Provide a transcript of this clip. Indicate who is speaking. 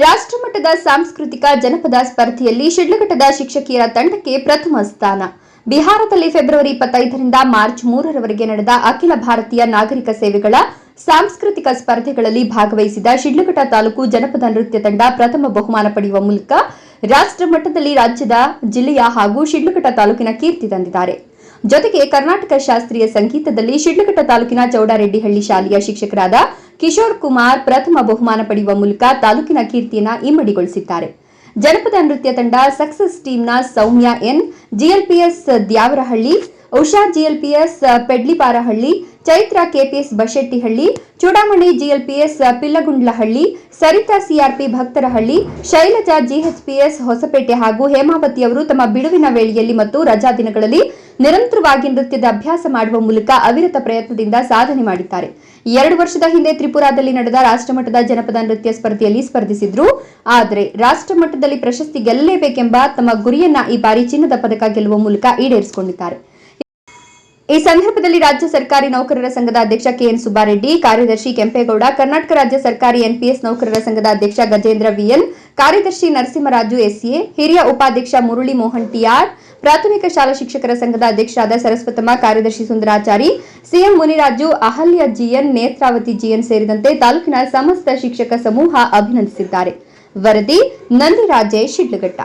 Speaker 1: ರಾಷ್ಟ್ರಮಟ್ಟದ ಸಾಂಸ್ಕೃತಿಕ ಜನಪದ ಸ್ಪರ್ಧೆಯಲ್ಲಿ ಶಿಡ್ಲಘಟ್ಟದ ಶಿಕ್ಷಕಿಯರ ತಂಡಕ್ಕೆ ಪ್ರಥಮ ಸ್ಥಾನ. ಬಿಹಾರದಲ್ಲಿ ಫೆಬ್ರವರಿ ಇಪ್ಪತ್ತೈದರಿಂದ ಮಾರ್ಚ್ ಮೂರರವರೆಗೆ ನಡೆದ ಅಖಿಲ ಭಾರತೀಯ ನಾಗರಿಕ ಸೇವೆಗಳ ಸಾಂಸ್ಕೃತಿಕ ಸ್ಪರ್ಧೆಗಳಲ್ಲಿ ಭಾಗವಹಿಸಿದ ಶಿಡ್ಲಘಟ್ಟ ತಾಲೂಕು ಜನಪದ ನೃತ್ಯ ತಂಡ ಪ್ರಥಮ ಬಹುಮಾನ ಪಡೆಯುವ ಮೂಲಕ ರಾಷ್ಟ್ರ ಮಟ್ಟದಲ್ಲಿ ರಾಜ್ಯದ ಜಿಲ್ಲೆಯ ಹಾಗೂ ಶಿಡ್ಲಘಟ್ಟ ತಾಲೂಕಿನ ಕೀರ್ತಿ ತಂದಿದ್ದಾರೆ. ಜೊತೆಗೆ ಕರ್ನಾಟಕ ಶಾಸ್ತ್ರೀಯ ಸಂಗೀತದಲ್ಲಿ ಶಿಡ್ಲಘಟ್ಟ ತಾಲೂಕಿನ ಚೌಡಾರೆಡ್ಡಿಹಳ್ಳಿ ಶಾಲೆಯ ಶಿಕ್ಷಕರಾದ ಕಿಶೋರ್ ಕುಮಾರ್ ಪ್ರಥಮ ಬಹುಮಾನ ಪಡೆಯುವ ಮೂಲಕ ತಾಲೂಕಿನ ಕೀರ್ತಿಯನ್ನ ಇಮ್ಮಡಿಗೊಳಿಸಿದ್ದಾರೆ. ಜನಪದ ನೃತ್ಯ ತಂಡ success ಟೀಮ್ನ Soumya N GLPS Dyavarahalli, Usha GLPS Pedliparahalli, Chaitra KPS Bashettihalli, Chudamani GLPS Pillagundlahalli, Saritha CRP Bhaktarahalli, Shailaja GHPS Hosapete ಹಾಗೂ ಹೇಮಾವತಿ ಅವರು ತಮ್ಮ ಬಿಡುವಿನ ವೇಳೆಯಲ್ಲಿ ಮತ್ತು ರಜಾ ದಿನಗಳಲ್ಲಿ ನಿರಂತರವಾಗಿ ನೃತ್ಯದ ಅಭ್ಯಾಸ ಮಾಡುವ ಮೂಲಕ ಅವಿರತ ಪ್ರಯತ್ನದಿಂದ ಸಾಧನೆ ಮಾಡಿದ್ದಾರೆ. ಎರಡು ವರ್ಷದ ಹಿಂದೆ ತ್ರಿಪುರಾದಲ್ಲಿ ನಡೆದ ರಾಷ್ಟ್ರಮಟ್ಟದ ಜನಪದ ನೃತ್ಯ ಸ್ಪರ್ಧೆಯಲ್ಲಿ ಸ್ಪರ್ಧಿಸಿದ್ರು. ಆದರೆ ರಾಷ್ಟ್ರಮಟ್ಟದಲ್ಲಿ ಪ್ರಶಸ್ತಿ ಗೆಲ್ಲಲೇಬೇಕೆಂಬ ತಮ್ಮ ಗುರಿಯನ್ನ ಈ ಬಾರಿ ಚಿನ್ನದ ಪದಕ ಗೆಲ್ಲುವ ಮೂಲಕ ಈಡೇರಿಸಿಕೊಂಡಿದ್ದಾರೆ. ಈ ಸಂದರ್ಭದಲ್ಲಿ ರಾಜ್ಯ ಸರ್ಕಾರಿ ನೌಕರರ ಸಂಘದ ಅಧ್ಯಕ್ಷ ಕೆಎನ್ ಸುಬ್ಬಾರೆಡ್ಡಿ, ಕಾರ್ಯದರ್ಶಿ ಕೆಂಪೇಗೌಡ, ಕರ್ನಾಟಕ ರಾಜ್ಯ ಸರ್ಕಾರಿ ಎನ್ಪಿಎಸ್ ನೌಕರರ ಸಂಘದ ಅಧ್ಯಕ್ಷ ಗಜೇಂದ್ರ ವಿಎಲ್, ಕಾರ್ಯದರ್ಶಿ ನರಸಿಂಹರಾಜು ಎಸ್ಎ, ಹಿರಿಯ ಉಪಾಧ್ಯಕ್ಷ ಮುರುಳಿ ಮೋಹನ್ ಟಿಆರ್, ಪ್ರಾಥಮಿಕ ಶಾಲಾ ಶಿಕ್ಷಕರ ಸಂಘದ ಅಧ್ಯಕ್ಷರಾದ ಸರಸ್ವತಮ್ಮ, ಕಾರ್ಯದರ್ಶಿ Sundarachari, CM Muniraju, Ahalya GN, Netravati GN ಸೇರಿದಂತೆ ತಾಲೂಕಿನ ಸಮಸ್ತ ಶಿಕ್ಷಕ ಸಮೂಹ ಅಭಿನಂದಿಸಿದ್ದಾರೆ. ವರದಿ ನಂದಿರಾಜೇ ಶಿಡ್ಲಘಟ್ಟ.